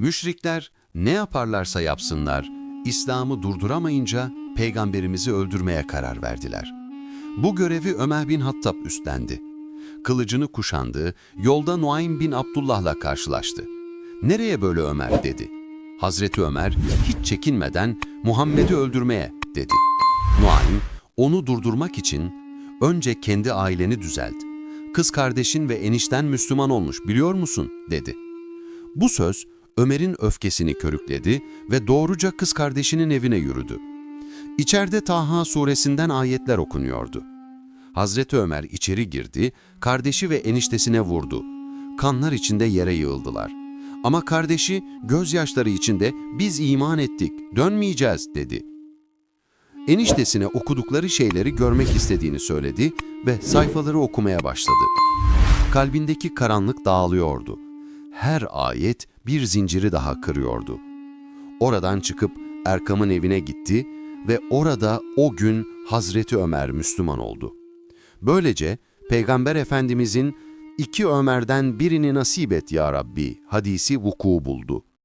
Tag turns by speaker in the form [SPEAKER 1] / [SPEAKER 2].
[SPEAKER 1] Müşrikler ne yaparlarsa yapsınlar, İslam'ı durduramayınca peygamberimizi öldürmeye karar verdiler. Bu görevi Ömer bin Hattab üstlendi. Kılıcını kuşandı, yolda Nuaym bin Abdullah'la karşılaştı. Nereye böyle Ömer dedi. Hazreti Ömer hiç çekinmeden Muhammed'i öldürmeye dedi. Nuaym onu durdurmak için önce kendi aileni düzelt. Kız kardeşin ve enişten Müslüman olmuş biliyor musun dedi. Bu söz Ömer'in öfkesini körükledi ve doğruca kız kardeşinin evine yürüdü. İçeride Taha suresinden ayetler okunuyordu. Hazreti Ömer içeri girdi, kardeşi ve eniştesine vurdu. Kanlar içinde yere yığıldılar. Ama kardeşi gözyaşları içinde biz iman ettik, dönmeyeceğiz dedi. Eniştesine okudukları şeyleri görmek istediğini söyledi ve sayfaları okumaya başladı. Kalbindeki karanlık dağılıyordu. Her ayet bir zinciri daha kırıyordu. Oradan çıkıp Erkam'ın evine gitti ve orada o gün Hazreti Ömer Müslüman oldu. Böylece Peygamber Efendimizin iki Ömer'den birini nasip et ya Rabbi hadisi vuku buldu.